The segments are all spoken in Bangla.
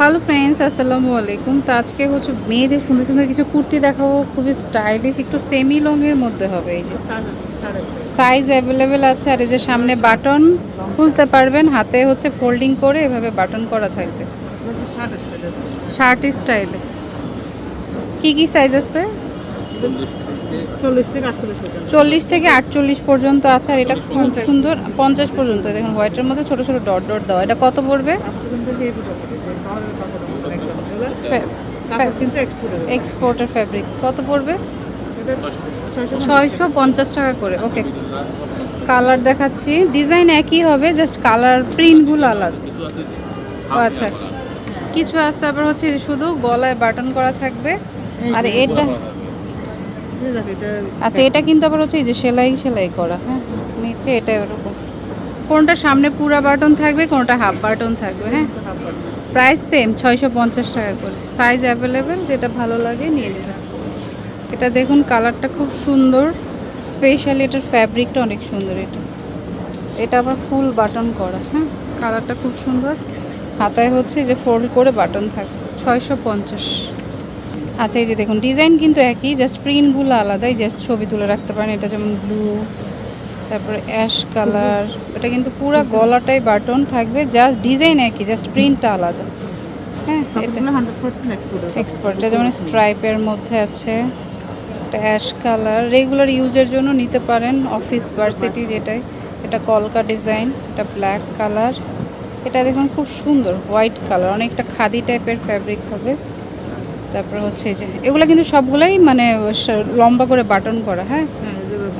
হ্যালো ফ্রেন্ডস আসসালামু আলাইকুম। তো আজকে হচ্ছে মেয়েদের সুন্দর সুন্দর কিছু কুর্তি দেখাবো। খুবই স্টাইলিশ একটু সেমি লং এর মধ্যে হবে এই যে। সাইজ অ্যাভেলেবেল আছে, আর এই যে সামনে বাটন খুলতে পারবেন। হাতে হচ্ছে ফোল্ডিং করে এভাবে বাটন করা থাকবে। শার্ট স্টাইলে কি কি সাইজ আছে? চল্লিশ থেকে আটচল্লিশ পর্যন্ত। আছে আর এটা খুব সুন্দর পঞ্চাশ পর্যন্ত দেখুন হোয়াইটের মধ্যে ছোট ছোট ডট ডট দেওয়া এটা কত পড়বে? এক্সপোর্টের ফ্যাব্রিক কত পড়বে? ছয়শো পঞ্চাশ টাকা করে ওকে কালার দেখাচ্ছি। ডিজাইন একই হবে জাস্ট কালার প্রিন্টগুলো আলাদা। ও আচ্ছা। কিছু আছে তারপর হচ্ছে শুধু গলায় বাটন করা থাকবে। আর এটা আচ্ছা এটা কিন্তু আবার হচ্ছে এই যে সেলাই সেলাই করা। হ্যাঁ। নিচে এটা এরকম। কোনটা সামনে পুরা বাটন থাকবে কোনটা হাফ বাটন থাকবে হ্যাঁ? প্রাইস সেম ছয়শো পঞ্চাশ টাকা করে। সাইজ অ্যাভেলেবেল যেটা ভালো লাগে নিয়ে নেবেন। এটা দেখুন কালারটা খুব সুন্দর। স্পেশালি এটার ফ্যাব্রিকটা অনেক সুন্দর এটা। এটা আবার ফুল বাটন করা হ্যাঁ? কালারটা খুব সুন্দর। হাতায় হচ্ছে যে ফোল্ড করে বাটন থাকে ছয়শো পঞ্চাশ। আচ্ছা এই যে দেখুন ডিজাইন কিন্তু একই জাস্ট প্রিন্টগুলো আলাদাই জাস্ট ছবি তুলে রাখতে পারেন। এটা যেমন ব্লু তারপরে অ্যাশ কালার এটা কিন্তু পুরো গলাটাই বাটন থাকবে জাস্ট ডিজাইন একই জাস্ট প্রিন্টটা আলাদা। হ্যাঁ এটা। এক্সপোর্ট এটা যেমন স্ট্রাইপের মধ্যে আছে এটা অ্যাশ কালার রেগুলার ইউজের জন্য নিতে পারেন অফিস ভার্সিটি যেটাই। এটা কলকা ডিজাইন এটা ব্ল্যাক কালার এটা দেখুন খুব সুন্দর হোয়াইট কালার অনেকটা খাদি টাইপের ফ্যাব্রিক হবে। তারপর হচ্ছে যে এগুলো কিন্তু সবগুলাই মানে লম্বা করে বাটন করা হ্যাঁ?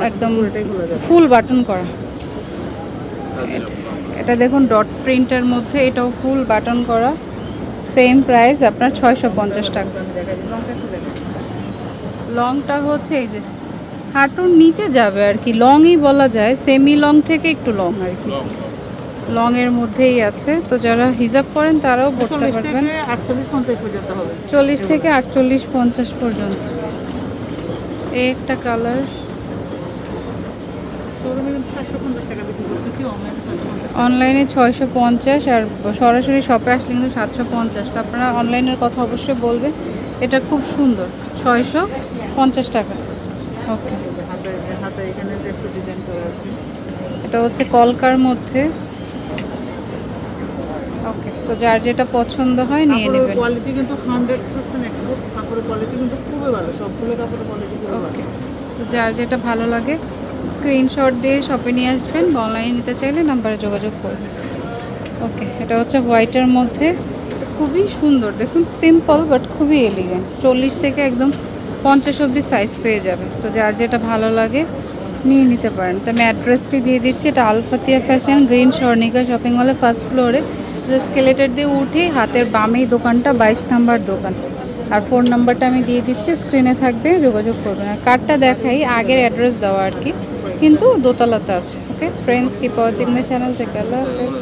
একদম খুলে যাবে ফুল বাটন করা। এটা দেখুন ডট প্রিন্টের মধ্যে এটাও ফুল বাটন করা সেম প্রাইস আপনার ছয়শো পঞ্চাশ টাকা। লংটা হচ্ছে এই যে হাঁটুর নিচে যাবে আর কি লংই বলা যায় সেমি লং থেকে একটু লং আর কি। লং এর মধ্যেই আছে। তো যারা হিজাব করেন তারাও পড়তে পারবেন। চল্লিশ থেকে আটচল্লিশ পঞ্চাশ পর্যন্ত। এই একটা কালার। অনলাইনে ছয়শো পঞ্চাশ আর সরাসরি শপে আসলে কিন্তু সাতশো পঞ্চাশ। আপনারা অনলাইনের কথা অবশ্যই বলবেন। এটা খুব সুন্দর ছয়শো পঞ্চাশ টাকা। ওকে এটা হচ্ছে কলকার মধ্যে। ওকে তো যার যেটা পছন্দ হয় নিয়ে নেবেন। কোয়ালিটি কিন্তু হান্ড্রেড পার্সেন্ট এক্সপোর্ট কাপড়ের কোয়ালিটি কিন্তু খুবই ভালো সবগুলো কাপড়ের কোয়ালিটি খুবই ভালো। তো যার যেটা ভালো লাগে স্ক্রিনশট দিয়ে শপে নিয়ে আসবেন অনলাইনে নিতে চাইলে নাম্বারে যোগাযোগ করবেন। ওকে এটা হচ্ছে হোয়াইটের মধ্যে। খুবই সুন্দর দেখুন সিম্পল বাট খুবই এলিগেন্ট চল্লিশ থেকে একদম পঞ্চাশ অব্দি সাইজ পেয়ে যাবে। তো যার যেটা ভালো লাগে নিয়ে নিতে পারেন। তো আমি অ্যাড্রেসটি দিয়ে দিচ্ছি এটা Alfatia fashion green Swarnika shopping মলে ফার্স্ট ফ্লোরে স্কেলেটার দিয়ে উঠে হাতের বামেই দোকানটা, বাইশ নাম্বার দোকান। আর ফোন নাম্বারটা আমি দিয়ে দিচ্ছি, স্ক্রিনে থাকবে, যোগাযোগ করবেন। আর কার্ডটা দেখাই, আগের অ্যাড্রেস দেওয়া আর কি, কিন্তু দোতলাতে আছে, ওকে? ফ্রেন্ডস কি মাই চ্যানেল থেকে আল্লাহ হাফেজ।